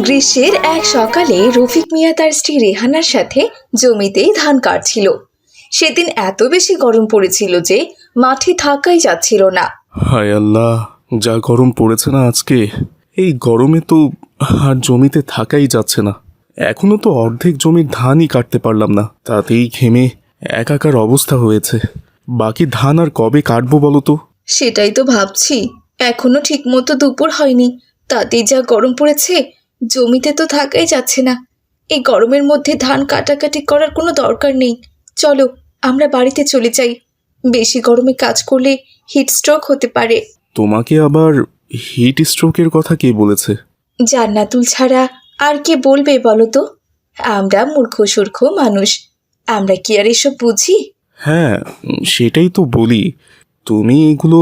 গ্রীষ্মের এক সকালে রফিক মিয়া তার স্ত্রী রেহানার সাথে জমিতেই ধান কাটছিল। সেদিন এত বেশি গরম পড়েছিল যে মাঠে থাকাই যাচ্ছিল না। হায় আল্লাহ যা গরম পড়েছে না আজকে? এই গরমে তো আর জমিতে থাকাই যাচ্ছে না। এখনও তো অর্ধেক জমির ধানই কাটতে পারলাম না। তাতেই ঘেমে একাকার অবস্থা হয়েছে। বাকি ধান আর কবে কাটবো বলো তো? সেটাই তো ভাবছি। এখনও ঠিকমতো দুপুর হয়নি। তাতেই যা গরম পড়েছে জমিতে তো থাকাই যাচ্ছে না। এই গরমের মধ্যে ধান কাটাকাটি করার কোনো দরকার নেই। চলো আমরা বাড়িতে চলে যাই। বেশি গরমে কাজ করলে হিট স্ট্রোক হতে পারে। তোমাকে আবার হিট স্ট্রোকের কথা কে বলেছে? জান্নাতুল ছাড়া আর কে বলবে বলো তো? আমরা মূর্খ সূর্খ মানুষ। আমরা কি আর এসব বুঝি? হ্যাঁ সেটাই তো বলি। তুমি এগুলো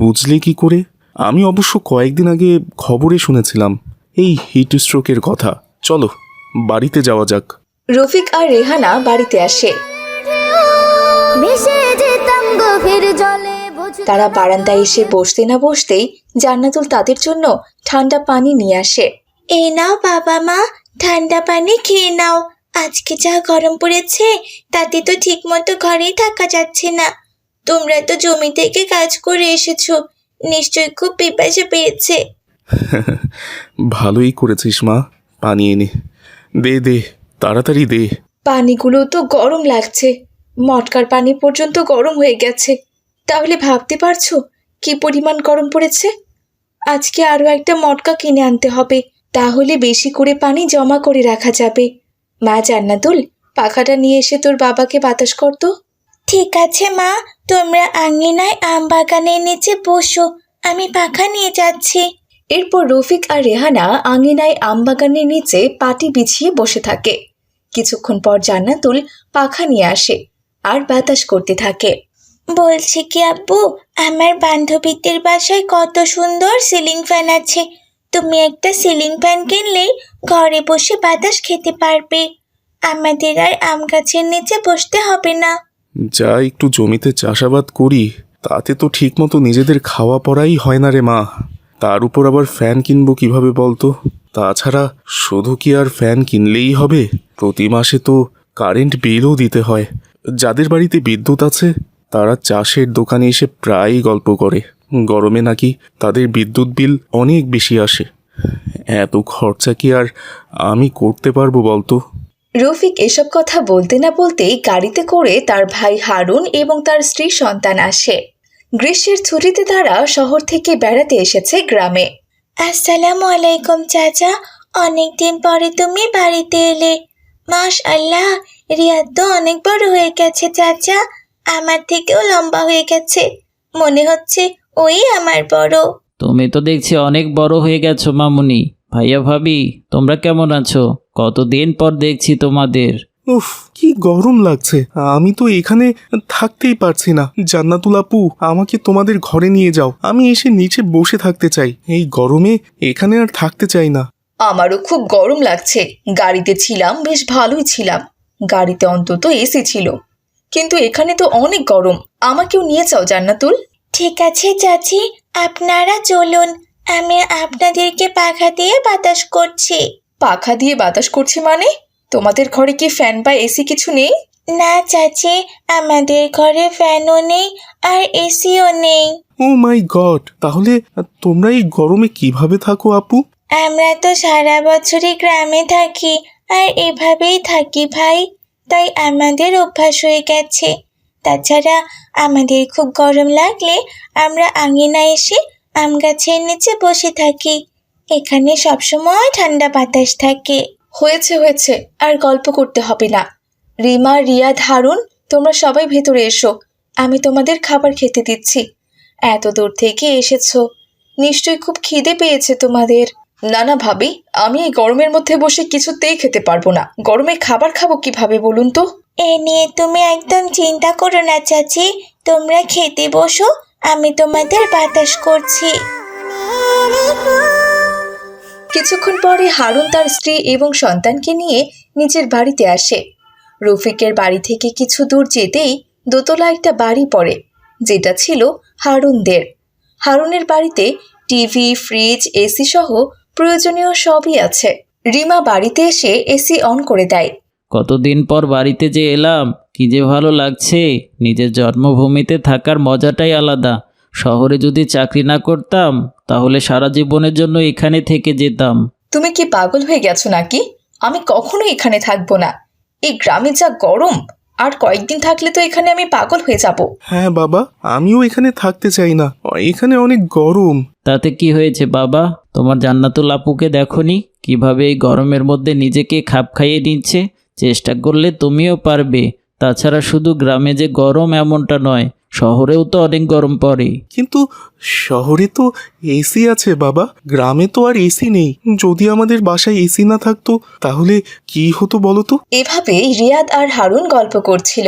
বুঝলে কি করে? আমি অবশ্য কয়েকদিন আগে খবরে শুনেছিলাম এই হিট স্ট্রোকের কথা। চলো বাড়িতে যাওয়া যাক। রফিক আর রেহানা বাড়িতে আসে। তারা বারান্দায় এসে বসতে না বসতেই জান্নাতুল তাদের জন্য ঠান্ডা পানি নিয়ে আসে। এ নাও বাবা মা ঠান্ডা পানি খেয়ে নাও। আজকে যা গরম পড়েছে তাতে তো ঠিকমতো ঘরেই থাকা যাচ্ছে না। তোমরা তো জমি থেকে কাজ করে এসেছ। নিশ্চয়ই খুব পিপাসা পেয়েছে। ভালোই করেছিস মা পানি এনে। দে দে তাড়াতাড়ি দে। পানিগুলো তো গরম লাগছে। মটকার পানি পর্যন্ত গরম হয়ে গেছে। তাহলে ভাবতে পারছ কি পরিমাণ গরম পড়েছে? আজকে আরও একটা মটকা কিনে আনতে হবে। তাহলে বেশি করে পানি জমা করে রাখা যাবে। মা জান্নাতুল পাখাটা নিয়ে এসে তোর বাবাকে বাতাস করতো ঠিক আছে মা। তোমরা আঙিনায় আম বাগানের নিচে বসো। আমি পাখা নিয়ে যাচ্ছি। এরপর রফিক আর রেহানা আঙিনায় আম বাগানের নিচে পাটি বিছিয়ে বসে থাকে। কিছুক্ষণ পর জান্নাতুল পাখা নিয়ে আসে আর বাতাস করতে থাকে। বলছি কি আব্বু আমার বান্ধবীদের বাসায় কত সুন্দর সিলিং ফ্যান আছে। তুমি একটা সিলিং ফ্যান কিনলেই ঘরে বসে বাতাস খেতে পারবে। আমাদের আর আম গাছের নিচে বসতে হবে না। যা একটু জমিতে চাষাবাদ করি, তাতে তো ঠিকমতো নিজেদের খাওয়া পড়াই হয় না রে মা। তার উপর আবার ফ্যান কিনবো কীভাবে বলতো? তাছাড়া শুধু কি আর ফ্যান কিনলেই হবে? প্রতি মাসে তো কারেন্ট বিলও দিতে হয়। যাদের বাড়িতে বিদ্যুৎ আছে, তারা চাষের দোকানে এসে প্রায়ই গল্প করে। গরমে নাকি তাদের বিদ্যুৎ বিল অনেক বেশি আসে। এত খরচা কি আর আমি করতে পারব বলতো? রফিক এসব কথা বলতে না বলতেই গাড়িতে করে তার ভাই হারুন এবং তার স্ত্রী সন্তান আসে। গ্রীষ্মের ছুটিতে তারা শহর থেকে বেড়াতে এসেছে গ্রামে। আসসালামু আলাইকুম চাচা। অনেকদিন পরে তুমি বাড়িতে এলে। মাস আল্লাহ রিয়াদ তো অনেক বড় হয়ে গেছে চাচা। আমার থেকেও লম্বা হয়ে গেছে। মনে হচ্ছে ওই আমার বড়। তুমি তো দেখছি অনেক বড় হয়ে গেছো মামুনি। ভাইয়া ভাবি তোমরা কেমন আছো? কতদিন পর দেখছি তোমাদের। উফ কি গরম লাগছে। আমি তো এখানে থাকতেই পারছি না। জান্নাতুল আপু আমাকে তোমাদের ঘরে নিয়ে যাও। আমি এসে নিচে বসে থাকতে চাই। এই গরমে এখানে আর থাকতে চাই না। আমারও খুব গরম লাগছে। গাড়িতে ছিলাম বেশ ভালোই ছিলাম। গাড়িতে অন্তত এসি ছিল। কিন্তু এখানে তো অনেক গরম। আমাকেও নিয়ে যাও জান্নাতুল। ঠিক আছে চাচি। আপনারা চলুন। আমি আপনাদেরকে পাখা দিয়ে বাতাস করছি। পাখা দিয়ে বাতাস করছি মানে? তোমাদের ঘরে কি ফ্যান বা এসি কিছু নেই? না চাচি আমাদের ঘরে ফ্যানও নেই আর এসিও নেই। ও মাই গড তাহলে তোমরা এই গরমে কীভাবে থাকো আপু? আমরা তো সারা বছরই গ্রামে থাকি আর এভাবেই থাকি ভাই। তাই আমাদের অভ্যাস হয়ে গেছে। তাছাড়া আমাদের খুব গরম লাগলে আমরা আঙিনা এসে আম গাছের নিচে বসে থাকি। এখানে সবসময় ঠান্ডা বাতাস থাকে। হয়েছে হয়েছে আর গল্প করতে হবে না। রিমা রিয়া ধারুন তোমরা সবাই ভেতরে এসো। আমি তোমাদের খাবার খেতে দিচ্ছি। এত দূর থেকে এসেছ। নিশ্চয়ই খুব খিদে পেয়েছে তোমাদের। না না ভাবি আমি এই গরমের মধ্যে বসে কিছুতেই খেতে পারব না। গরমে খাবার খাব কীভাবে বলুন তো? এ নিয়ে তুমি একদম চিন্তা করো না চাচি। তোমরা খেতে বসো আমি তোমাদের বাতাস করছি। কিছুক্ষণ পরে হারুন তার স্ত্রী এবং সন্তানকে নিয়ে নিজের বাড়িতে আসে। রফিকের বাড়ি থেকে কিছু দূর যেতেই দোতলা একটা বাড়ি পড়ে, যেটা ছিল হারুনদের। হারুনের বাড়িতে টিভি, ফ্রিজ, এসি সহ প্রয়োজনীয় সবই আছে। রিমা বাড়িতে এসে এসি অন করে দেয়। কতদিন পর বাড়িতে যে এলাম কি যে ভালো লাগছে। নিজের জন্মভূমিতে থাকার মজাটাই আলাদা। শহরে যদি চাকরি না করতাম তাহলে সারা জীবনের জন্য এখানে থেকে যেতাম। তুমি কি পাগল হয়ে গেছো নাকি? আমি কখনো এখানে থাকব না। এই গ্রামে যা গরম আর কয়েকদিন থাকলে তো এখানে আমি পাগল হয়ে যাব। হ্যাঁ বাবা আমিও এখানে থাকতে চাই না। এখানে অনেক গরম। তাতে কি হয়েছে বাবা? তোমার জান্নাতুল আপুকে দেখনি? কীভাবে এই গরমের মধ্যে নিজেকে খাপ খাইয়ে নিচ্ছে? চেষ্টা করলে তুমিও পারবে। তাছাড়া শুধু গ্রামে যে গরম এমনটা নয় শহরেও তো অনেক গরম পড়ে। কিন্তু শহরে তো এসি আছে বাবা। গ্রামে তো আর এসি নেই। যদি আমাদের বাসায় এসি না থাকতো তাহলে কি হতো বলো তো? এভাবে রিয়াদ আর হারুন গল্প করছিল।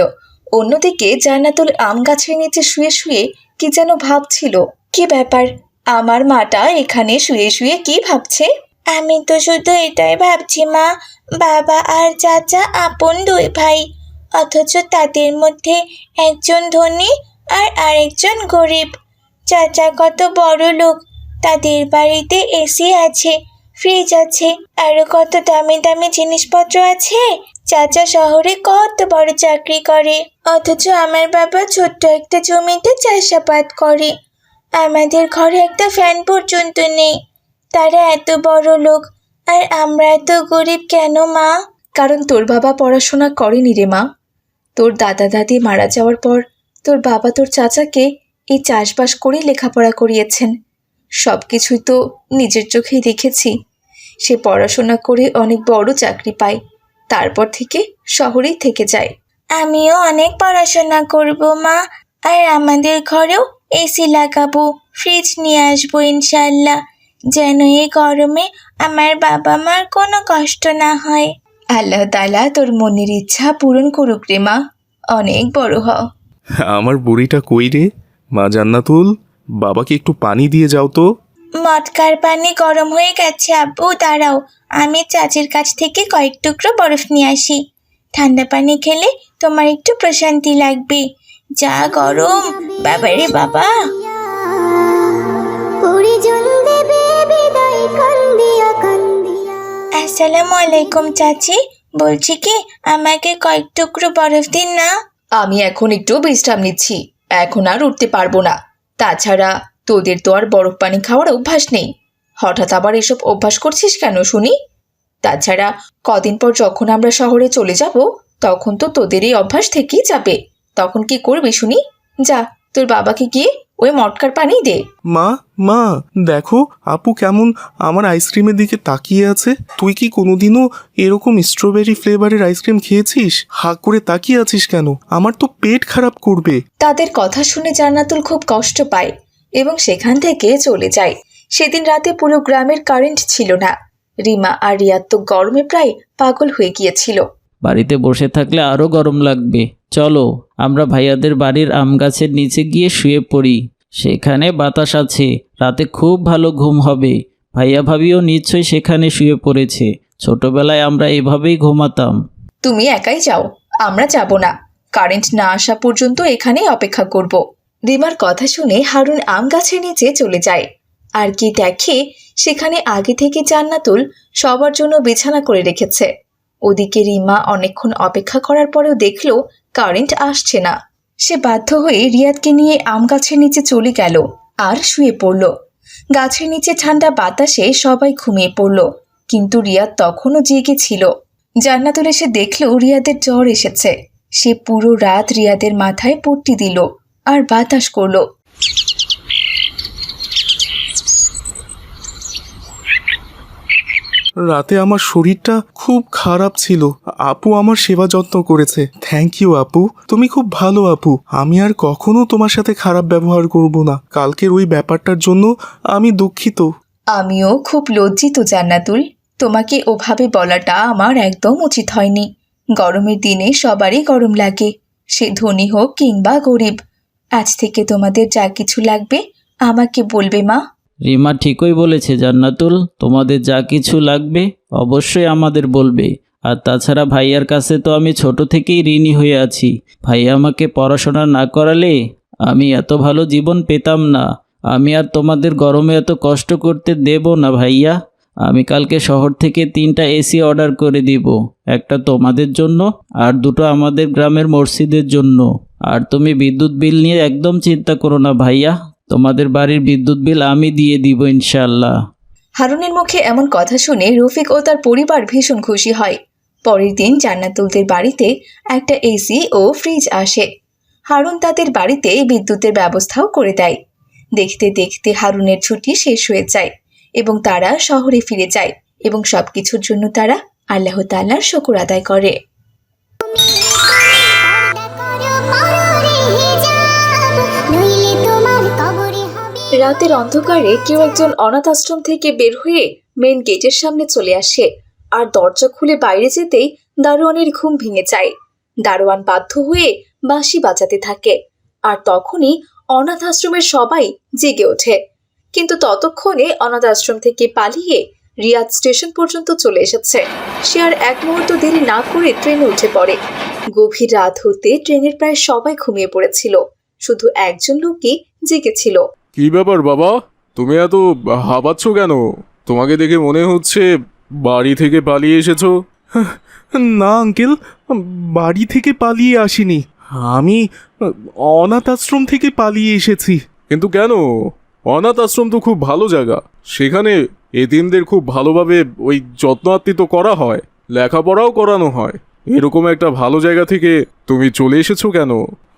অন্যদিকে জান্নাতুল আম গাছের নিচে শুয়ে শুয়ে কি যেন ভাবছিল। কি ব্যাপার? আমার মাটা এখানে শুয়ে শুয়ে কি ভাবছে? আমি তো শুধু এটাই ভাবছি, মা। বাবা আর চাচা আপন দুই ভাই। অথচ তাদের মধ্যে একজন ধনী আর আরেকজন গরিব। চাচা কত বড় লোক। তাদের বাড়িতে এসি আছে ফ্রিজ আছে, আরও কত দামি দামি জিনিসপত্র আছে। চাচা শহরে কত বড় চাকরি করে। অথচ আমার বাবা ছোট্ট একটা জমিতে চাষাবাদ করে। আমাদের ঘরে একটা ফ্যান পর্যন্ত নেই। তারা এত বড় লোক, আর আমরা এত গরিব কেন মা? কারণ তোর বাবা পড়াশোনা করেনি রে মা। তোর দাদা দাদি মারা যাওয়ার পর তোর বাবা তোর চাচাকে এই চাষবাস করেই লেখাপড়া করিয়েছেন। সব কিছুই তো নিজের চোখেই দেখেছি। সে পড়াশোনা করে অনেক বড় চাকরি পায়, তারপর থেকে শহরেই থেকে যায়। আমিও অনেক পড়াশোনা করব মা, আর আমাদের ঘরেও এসি লাগাবো ফ্রিজ নিয়ে আসব ইনশাল্লাহ যেন এই গরমে আমার বাবা মার কোনো কষ্ট না হয়। আল্লাহ তালা তোর মনের ইচ্ছা পূরণ করুক রে মা। অনেক বড় হ। আমার বুড়িটা কই রে? মা জান্নাতুল বাবাকে একটু পানি দিয়ে যাও তো। মটকার পানি গরম হয়ে গেছে আব্বু দাঁড়াও। আমি চাচির কাছ থেকে কয়েক টুকরো বরফ নিয়ে আসি। ঠান্ডা পানি খেলে তোমার একটু প্রশান্তি লাগবে। যা গরম বাবারে বাবা। পরিজন দেবে বিদায় কান্দিয়া কান্দিয়া। আসসালামু আলাইকুম চাচি বলছি কি আমাকে কয়েক টুকরো বরফ দিন না? আমি এখন একটু বিশ্রাম নিচ্ছি এখন আর উঠতে পারব না। তাছাড়া তোদের তো আর বরফ পানি খাওয়ার অভ্যাস নেই। হঠাৎ আবার এসব অভ্যাস করছিস কেন শুনি? তাছাড়া কদিন পর যখন আমরা শহরে চলে যাব তখন তো তোদের এই অভ্যাস থেকেই যাবে। তখন কি করবি শুনি? যা তোর বাবাকে গিয়ে ওই মটকার পানি দে। মা মা দেখো আপু কেমন আমার আইসক্রিমের দিকে তাকিয়ে আছে। তুই কি কোনোদিনও এরকম স্ট্রবেরি ফ্লেভারের আইসক্রিম খেয়েছিস? হাঁ করে তাকিয়ে আছিস কেন? আমার তো পেট খারাপ করবে। তাদের কথা শুনে জান্নাতুল খুব কষ্ট পায় এবং সেখান থেকে চলে যায়। সেদিন রাতে পুরো গ্রামের কারেন্ট ছিল না। রিমা আর রিয়াদ তো গরমে প্রায় পাগল হয়ে গিয়েছিল। বাড়িতে বসে থাকলে আরও গরম লাগবে। চলো, আমরা ভাইয়াদের বাড়ির আম গাছের নিচে গিয়ে শুয়ে পড়ি। সেখানে বাতাস আছে, রাতে খুব ভালো ঘুম হবে। ভাইয়া ভাবিও নিশ্চয়ই সেখানে শুয়ে পড়েছে। ছোটবেলায় আমরা এভাবেই ঘুমাতাম। তুমি একাই যাও, আমরা যাব না। কারেন্ট না আসা পর্যন্ত এখানেই অপেক্ষা করব। রিমার কথা শুনে হারুন আম গাছের নিচে চলে যায়। আর কি দেখে, সেখানে আগে থেকে জান্নাতুল সবার জন্য বিছানা করে রেখেছে। ওদিকে রিমা অনেকক্ষণ অপেক্ষা করার পরেও দেখল কারেন্ট আসছে না। সে বাধ্য হয়ে রিয়াদকে নিয়ে আম গাছের নিচে চলে গেল আর শুয়ে পড়ল। গাছের নিচে ঠান্ডা বাতাসে সবাই ঘুমিয়ে পড়ল, কিন্তু রিয়াদ তখনও জেগে ছিল। জান্নাতুল এসে দেখল রিয়াদের জ্বর এসেছে। সে পুরো রাত রিয়াদের মাথায় পট্টি দিল আর বাতাস করল। রাতে আমার শরীরটা খুব খারাপ ছিল। আপু আমার সেবা যত্ন করেছে। থ্যাংক ইউ আপু। তুমি খুব ভালো, আপু। আমি আর কখনো তোমার সাথে খারাপ ব্যবহার করব না। কালকের ওই ব্যাপারটার জন্য আমি দুঃখিত। আমিও খুব লজ্জিত, জান্নাতুল। তোমাকে ওভাবে বলাটা আমার একদম উচিত হয়নি। গরমের দিনে সবারই গরম লাগে। সে ধনী হোক কিংবা গরিব। আজ থেকে তোমাদের যা কিছু লাগবে, আমাকে বলবে মা। রিমা ঠিকই বলেছে, জান্নাতুল, তোমাদের যা কিছু লাগবে অবশ্যই আমাদের বলবে। আর তাছাড়া ভাইয়ার কাছে তো আমি ছোট থেকেই ঋণী হয়ে আছি। ভাইয়া আমাকে পড়াশোনা না করালে আমি এত ভালো জীবন পেতাম না। আমি আর তোমাদের গরমে এত কষ্ট করতে দেব না ভাইয়া। আমি কালকে শহর থেকে তিনটা এসি অর্ডার করে দিব, একটা তোমাদের জন্য আর দুটো আমাদের গ্রামের মসজিদের জন্য। আর তুমি বিদ্যুৎ বিল নিয়ে একদম চিন্তা করো না ভাইয়া। তোমাদের বাড়ির বিদ্যুৎ বিল আমি দিয়ে দিব ইনশাল্লাহ হারুনের মুখে এমন কথা শুনে রফিক ও তার পরিবার ভীষণ খুশি হয়। পরের দিন জান্নাতুলদের বাড়িতে একটা এসি ও ফ্রিজ আসে। হারুন তাদের বাড়িতে বিদ্যুতের ব্যবস্থাও করে দেয়। দেখতে দেখতে হারুনের ছুটি শেষ হয়ে যায় এবং তারা শহরে ফিরে যায় এবং সব কিছুর জন্য তারা আল্লাহ তাল্লার শকুর আদায় করে। রাতের অন্ধকারে কেউ একজন অনাথ আশ্রম থেকে বের হয়ে মেন গেটের সামনে চলে আসে। আর দরজা খুলে বাইরে যেতেই দারোয়ানের ঘুম ভেঙে যায়। দারোয়ান বাধ্য হয়ে বাঁশি বাজাতে থাকে। আর তখনই অনাথ আশ্রমের সবাই জেগে ওঠে। কিন্তু ততক্ষণে অনাথ আশ্রম থেকে পালিয়ে রিয়াদ স্টেশন পর্যন্ত চলে এসেছে। সে আর এক মুহূর্ত দেরি না করে ট্রেনে উঠে পড়ে। গভীর রাত হতে ট্রেনের প্রায় সবাই ঘুমিয়ে পড়েছিল। শুধু একজন লোকই জেগেছিল। কি ব্যাপার বাবা? তুমি এত হাবাচ্ছ কেন? তোমাকে দেখে মনে হচ্ছে বাড়ি থেকে পালিয়ে এসেছ। না আঙ্কেল বাড়ি থেকে পালিয়ে আসিনি। আমি অনাথ আশ্রম থেকে পালিয়ে এসেছি। কিন্তু কেন? অনাথ আশ্রম তো খুব ভালো জায়গা। সেখানে এতিমদের খুব ভালোভাবে ওই যত্ন আত্মিত করা হয় লেখাপড়াও করানো হয়। এরকম একটা ভালো জায়গা থেকে তুমি চলে এসেছ কেন?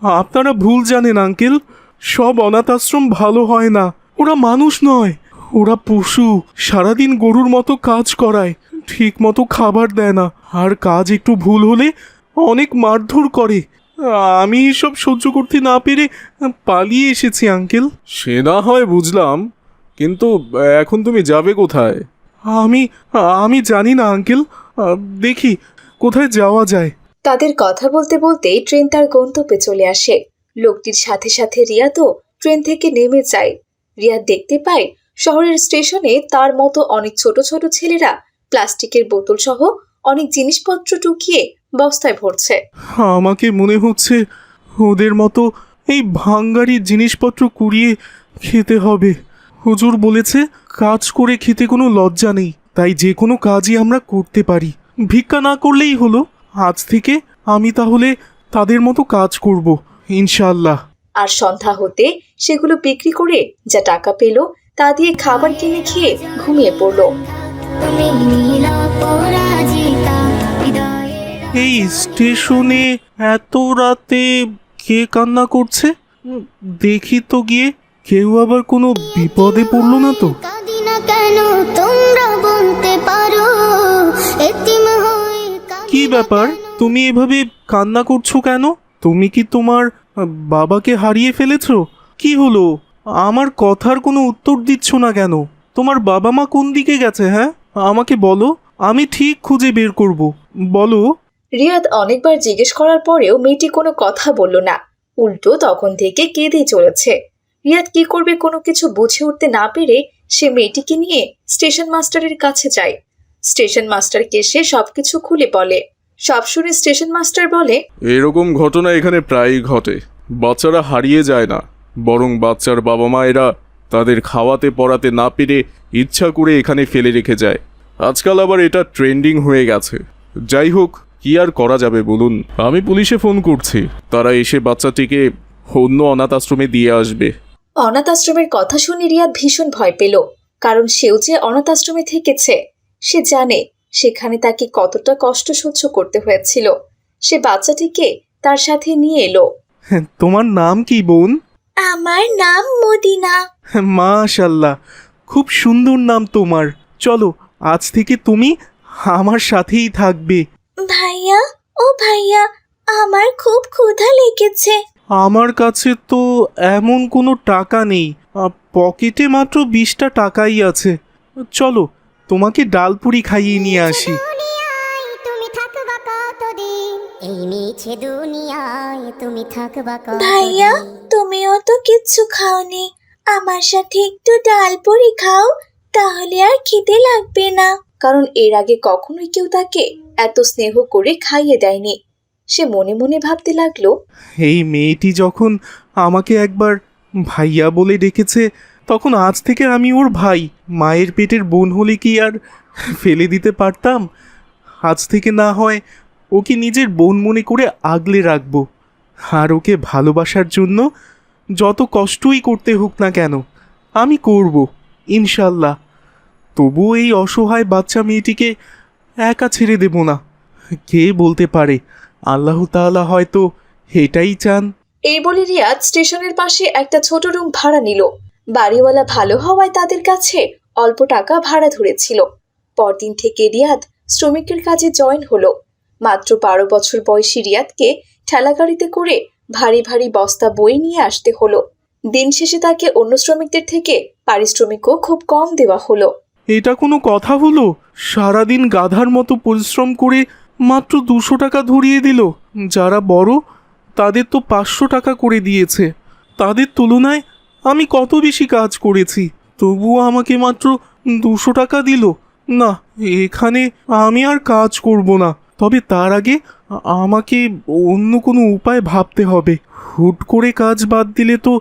আপনারা ভুল জানেন আঙ্কেল। সব অনাথ আশ্রম ভালো হয় না। ওরা মানুষ নয়। ওরা পশু। সারাদিন গরুর মতো কাজ করায়। ঠিক মতো খাবার দেয় না। আর কাজ একটু ভুল হলে অনেক মারধর করে। আমি এসব সহ্য করতে না পেরে পালিয়ে এসেছি আঙ্কেল। সে না হয় বুঝলাম। কিন্তু এখন তুমি যাবে কোথায়? আমি আমি জানি না আঙ্কেল। দেখি কোথায় যাওয়া যায়। তাদের কথা বলতে বলতেই ট্রেন তার গন্তব্যে চলে আসে। লোকটির সাথে সাথে রিয়া তো ট্রেন থেকে নেমে যায়। রিয়া দেখতে পায় শহরের স্টেশনে তার মতো অনেক ছোট ছোট ছেলেরা প্লাস্টিকের বোতল সহ অনেক জিনিসপত্র টুকিয়ে বস্তায় ভরছে। আমাকে মনে হচ্ছে ওদের মতো এই ভাঙ্গারি জিনিসপত্র কুড়িয়ে খেতে হবে। হুজুর বলেছে, কাজ করে খেতে কোনো লজ্জা নেই, তাই যে কোনো কাজই আমরা করতে পারি। ভিক্ষা না করলেই হলো, আজ থেকে আমি তাহলে তাদের মতো কাজ করব। ইনশাল্লাহ আর সন্ধ্যা হতে সেগুলো বিক্রি করে যা টাকা পেল তা দিয়ে খাবার কিনে খেয়ে ঘুমিয়ে পড়ল। এই স্টেশনে এত রাতে কে কান্না করছে? দেখি তো গিয়ে কেউ আবার কোনো বিপদে পড়ল না তো? কি ব্যাপার? তুমি এভাবে কান্না করছ কেন? তুমি কি তোমার বাবাকে হারিয়ে ফেলেছো? কি হলো? আমার কথার কোনো উত্তর দিচ্ছ না কেন? তোমার বাবা মা কোন দিকে গেছে হ্যাঁ? আমাকে বলো, আমি ঠিক খুঁজে বের করব। বলো। রিয়াদ অনেকবার জিজ্ঞেস করার পরেও মেয়েটি কোনো কথা বলল না। উল্টো তখন থেকে কেঁদেই চলেছে। রিয়াদ কি করবে কোনো কিছু বুঝে উঠতে না পেরে সে মেয়েটিকে নিয়ে স্টেশন মাস্টারের কাছে যায়। স্টেশন মাস্টারকে সে সবকিছু খুলে বলে। সব শুনে স্টেশন মাস্টার বলে এরকম ঘটনা এখানে প্রায়ই ঘটে। বাচ্চারা হারিয়ে যায় না বরং বাচ্চার বাবা মায়েরা তাদের খাওয়াতে পড়াতে না পেরে ইচ্ছা করে এখানে ফেলে রেখে যায়। আজকাল আবার এটা ট্রেন্ডিং হয়ে গেছে। যাই হোক কি আর করা যাবে বলুন? আমি পুলিশে ফোন করছি। তারা এসে বাচ্চাটিকে অন্য অনাথ আশ্রমে দিয়ে আসবে। অনাথ আশ্রমের কথা শুনে রিয়াদ ভীষণ ভয় পেল কারণ সেও যে অনাথ আশ্রমে থেকেছে সে জানে সেখানে তাকে কতটা কষ্ট সহ্য করতে হয়েছিল। সে বাচ্চাটিকে তার সাথে নিয়ে এলো। তোমার নাম কি বোন? আমার নাম মদিনা। মাশাল্লাহ খুব সুন্দর নাম তোমার। চলো আজ থেকে তুমি আমার সাথেই থাকবে। ভাইয়া ও ভাইয়া আমার খুব ক্ষুধা লেগেছে। আমার কাছে তো এমন কোনো টাকা নেই। আ, পকেটে মাত্র বিশটা টাকাই আছে। চলো তোমাকে ডাল ডালপুরি খাইয়ে নিয়ে আসি। দুনিয়ায় তুমি থাকবা কতদিন? এই মিছে দুনিয়ায় তুমি থাকবা ভাইয়া তুমিও তো কিচ্ছু খাওনি। আমার সাথে একটু ডাল পুরি খাও তাহলে আর খিদে লাগবে না। কারণ এর আগে কখনোই কেউ তাকে এত স্নেহ করে খাইয়ে দেয়নি। সে মনে মনে ভাবতে লাগল এই মেয়েটি যখন আমাকে একবার ভাইয়া বলে ডেকেছে তখন আজ থেকে আমি ওর ভাই, মায়ের পেটের বোন হলে কি আর ফেলে দিতে পারতাম? আজ থেকে না হয় ওকে নিজের বোন মনে করে আগলে রাখব। আর ওকে ভালোবাসার জন্য যত কষ্টই করতে হোক না কেন, আমি করব, ইনশাল্লাহ। তবুও এই অসহায় বাচ্চা মেয়েটিকে একা ছেড়ে দেব না। কে বলতে পারে? আল্লাহ তাআলা হয়তো এটাই চান। এই বলে রিয়াদ স্টেশনের পাশে একটা ছোট রুম ভাড়া নিল। বাড়িওয়ালা ভালো হওয়ায় তাদের কাছে অল্প টাকা ভাড়া ধরেছিল। পরদিন থেকে রিয়াদ শ্রমিকের কাজে জয়েন হলো। মাত্র বারো বছর বয়সী রিয়াদকে ঠেলাগাড়িতে করে ভারী ভারী বস্তা বই নিয়ে আসতে হলো। দিন শেষে তাকে অন্য শ্রমিকদের থেকে পারিশ্রমিকও খুব কম দেওয়া হলো। এটা কোনো কথা হলো? সারাদিন গাধার মতো পরিশ্রম করে মাত্র দুশো টাকা ধরিয়ে দিল। যারা বড়, তাদের তো পাঁচশো টাকা করে দিয়েছে। তাদের তুলনায় আমি কত বেশি কাজ করেছি, তবুও আমাকে মাত্র দুশো টাকা দিল। না, এখানে আমি আর কাজ করব না। তবে তার আগে আমাকে অন্য কোনো উপায় ভাবতে হবে। হুট করে কাজ বাদ দিলে তো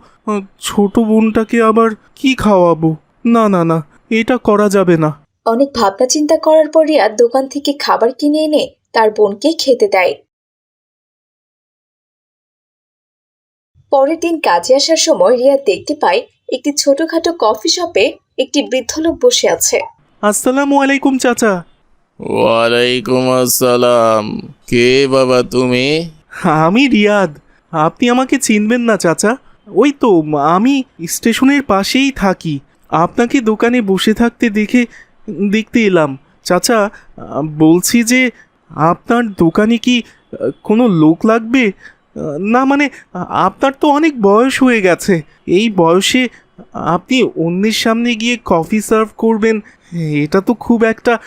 ছোট বোনটাকে আবার কি খাওয়াবো? না না না, এটা করা যাবে না। অনেক ভাবনা চিন্তা করার পর রিয়াদ দোকান থেকে খাবার কিনে এনে তার বোনকে খেতে দেয়। পরের দিন কাজে আসার সময় রিয়াদ দেখতে পায় একটি ছোটখাটো কফি শপে একটি বৃদ্ধ লোক বসে আছে। আসসালামু আলাইকুম চাচা। ওয়ালাইকুম আসসালাম। কে বাবা তুমি? আমি রিয়াদ। আপনি আমাকে চিনবেন না চাচা। ওই তো আমি স্টেশনের পাশেই থাকি। আপনাকে দোকানে বসে থাকতে দেখে দেখতে এলাম। চাচা বলছি যে আপনার দোকানে কি কোনো লোক লাগবে? না মানে আপনার তো অনেক বয়স হয়ে গেছে। এই বয়সে আপনি অন্যের সামনে গিয়ে কফি সার্ভ করবেন এটা তো খুব একটা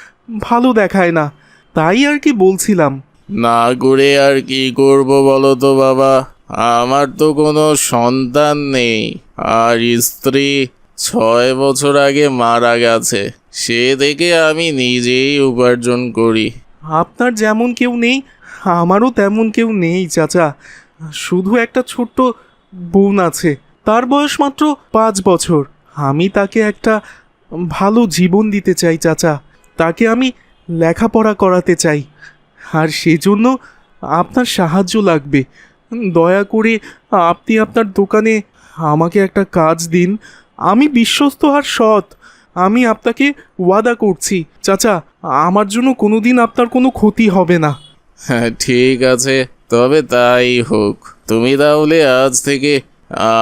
ভালো দেখায় না। তাই আর কি বলছিলাম। না করে আর কি করব বলো তো বাবা? আমার তো কোনো সন্তান নেই। আর স্ত্রী ছয় বছর আগে মারা গেছে। সে থেকে আমি নিজেই উপার্জন করি। আপনার যেমন কেউ নেই আমারও তেমন কেউ নেই চাচা। শুধু একটা ছোট্ট বোন আছে। তার বয়স মাত্র পাঁচ বছর। আমি তাকে একটা ভালো জীবন দিতে চাই, চাচা। তাকে আমি লেখাপড়া করাতে চাই। আর সেজন্য আপনার সাহায্য লাগবে। দয়া করে আপনি আপনার দোকানে আমাকে একটা কাজ দিন। আমি বিশ্বস্ত আর সৎ। আমি আপনাকে ওয়াদা করছি। চাচা, আমার জন্য কোনোদিন আপনার কোনো ক্ষতি হবে না। হ্যাঁ ঠিক আছে। তবে তাই হোক। তুমি তাহলে আজ থেকে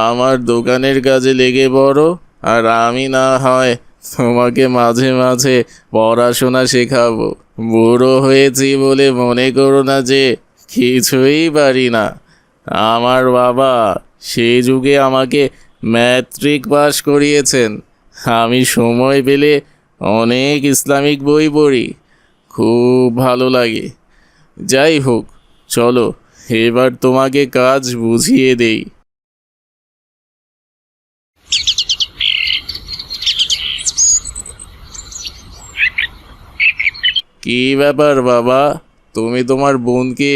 আমার দোকানের কাজে লেগে পড়ো, আর আমি না হয় তোমাকে মাঝে মাঝে পড়াশোনা শেখাবো। বুড়ো হয়েছি বলে মনে করো না যে কিছুই পারি না। আমার বাবা সেই যুগে আমাকে ম্যাট্রিক পাস করিয়েছেন। আমি সময় পেলে অনেক ইসলামিক বই পড়ি। খুব ভালো লাগে। যাই হোক চলো, এবার তোমাকে কাজ বুঝিয়ে দেই। কি ব্যাপার বাবা? তুমি তোমার বোনকে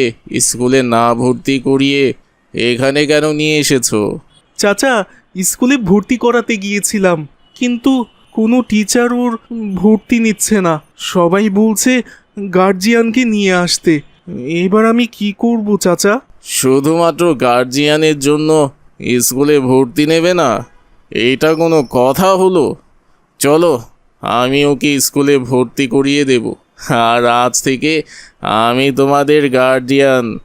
স্কুলে না ভর্তি করিয়ে এখানে কেন নিয়ে এসেছ? চাচা, স্কুলে ভর্তি করাতে গিয়েছিলাম, কিন্তু কোনো টিচার ওর ভর্তি নিচ্ছে না। সবাই বলছে গার্জিয়ানকে নিয়ে আসতে। এবার আমি কি করব চাচা? শুধুমাত্র গার্জিয়ানের জন্য স্কুলে ভর্তি নেবে না এটা কোনো কথা হলো? চলো আমি ওকে স্কুলে ভর্তি করিয়ে দেব। আর আজ থেকে আমি তোমাদের গার্জিয়ান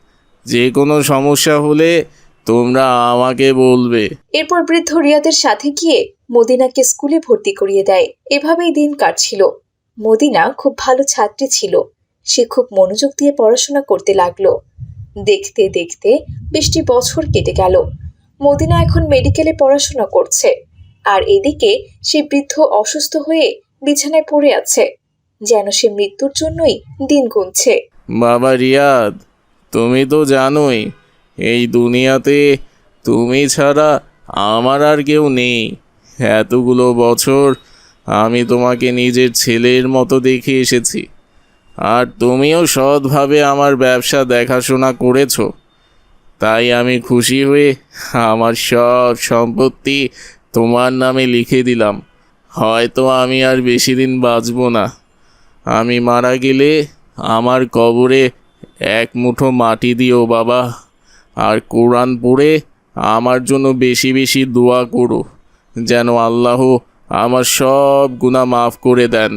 যে কোনো সমস্যা হলে তোমরা আমাকে বলবে। এরপর বৃদ্ধ রিয়াদের সাথে গিয়ে মদিনাকে স্কুলে ভর্তি করিয়ে দেয়। এভাবেই দিন কাটছিল। মদিনা খুব ভালো ছাত্রী ছিল। সে খুব মনোযোগ দিয়ে পড়াশোনা করতে লাগল। দেখতে দেখতে বেশটি বছর কেটে গেল। মদিনা এখন মেডিকেলে পড়াশোনা করছে। আর এদিকে সে বৃদ্ধ অসুস্থ হয়ে বিছানায় পড়ে আছে। যেন সে মৃত্যুর জন্যই দিন গুনছে। বাবা রিয়াদ, তুমি তো জানোই, এই দুনিয়াতে তুমি ছাড়া আমার আর কেউ নেই। এতগুলো বছর আমি তোমাকে নিজের ছেলের মতো দেখে এসেছি। আর তুমিও সৎভাবে আমার ব্যবসা দেখাশোনা করেছ। তাই আমি খুশি হয়ে আমার সব সম্পত্তি তোমার নামে লিখে দিলাম। হয়তো আমি আর বেশি দিন বাঁচব না। আমি মারা গেলে আমার কবরে এক মুঠো মাটি দিও বাবা। আর কোরআন পড়ে আমার জন্য বেশি বেশি দোয়া করো, যেন আল্লাহ আমার সব গুণা মাফ করে দেন।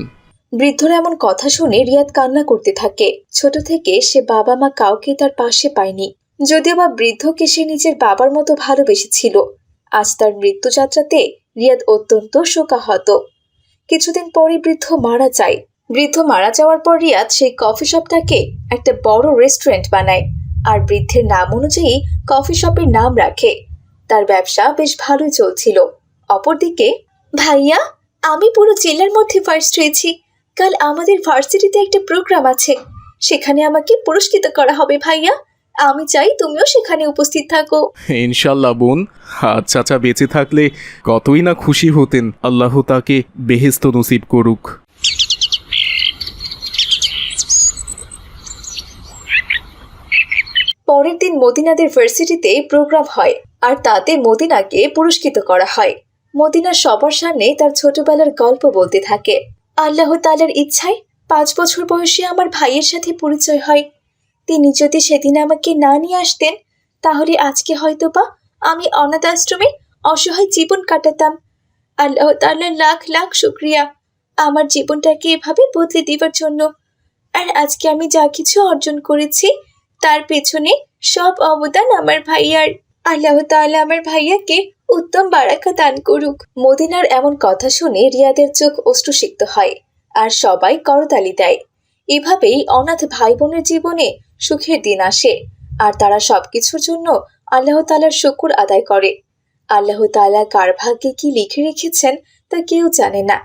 বৃদ্ধর এমন কথা শুনে রিয়াদ কান্না করতে থাকে। ছোট থেকে সে বাবা মা কাউকে তার পাশে পায়নি। যদিও বা বৃদ্ধকে সে নিজের বাবার মতো ভালোবেসেছিল। আজ তার মৃত্যুযাত্রাতে রিয়াদ অত্যন্ত শোকাহত। কিছুদিন পরে বৃদ্ধ মারা যায়। বৃদ্ধ মারা যাওয়ার পর রিয়াদ সেই কফি শপটাকে একটা বড় রেস্টুরেন্ট বানায় আর বৃদ্ধের নাম অনুযায়ী কফি শপের নাম রাখে। তার ব্যবসা বেশ ভালোই চলছিল। অপরদিকে, ভাইয়া, আমি পুরো জেলার মধ্যে ফার্স্ট হয়েছি। কাল আমাদের ভার্সিটিতে একটা প্রোগ্রাম আছে। সেখানে আমাকে পুরস্কৃত করা হবে ভাইয়া। আমি চাই তুমিও সেখানে উপস্থিত থাকো। ইনশাল্লাহ বোন। আর চাচা বেঁচে থাকলে কতই না খুশি হতেন। আল্লাহ তাকে বেহেস্ত নসিব করুক। পরের দিন মদিনাদের ভার্সিটিতে প্রোগ্রাম হয় আর তাতে মদিনাকে পুরস্কৃত করা হয়। মদিনা সবার সামনে তার ছোটবেলার গল্প বলতে থাকে। আল্লাহ তালার ইচ্ছায় পাঁচ বছর বয়সে আমার ভাইয়ের সাথে পরিচয় হয়। তিনি যদি সেদিন আমাকে না নিয়ে আসতেন, তাহলে আজকে হয়তো বা আমি অনাথ আশ্রমে অসহায় জীবন কাটাতাম। আল্লাহ তাল্লার লাখ লাখ শুক্রিয়া। আমার জীবনটাকে এভাবে বদলে দেওয়ার জন্য। আর আজকে আমি যা কিছু অর্জন করেছি, তার পেছনে সব অবদান আমার ভাইয়ার। আল্লাহ তাআলা আমার ভাইয়াকে উত্তম বারাকা দান করুক। মদিনার এমন কথা শুনে রিয়াদের চোখ অশ্রুসিক্ত হয় আর সবাই করতালি দেয়। এভাবেই অনাথ ভাই বোনের জীবনে সুখের দিন আসে আর তারা সবকিছুর জন্য আল্লাহ তাআলার শুকুর আদায় করে। আল্লাহ তাআলা কার ভাগ্যে কি লিখে রেখেছেন তা কেউ জানে না।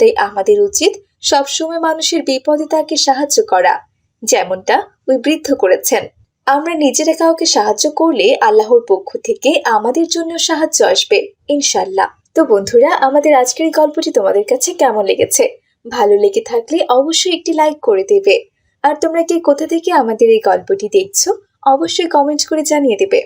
তাই আমাদের উচিত সবসময় মানুষের বিপদে তাকে সাহায্য করা, যেমনটা ওই বৃদ্ধ করেছেন। আমরা নিজেরা কাউকে সাহায্য করলে আল্লাহর পক্ষ থেকে আমাদের জন্য সাহায্য আসবে ইনশাল্লাহ তো বন্ধুরা, আমাদের আজকের এই গল্পটি তোমাদের কাছে কেমন লেগেছে? ভালো লেগে থাকলে অবশ্যই একটি লাইক করে দেবে। আর তোমরা কি কোথা থেকে আমাদের এই গল্পটি দেখছ, অবশ্যই কমেন্ট করে জানিয়ে দেবে।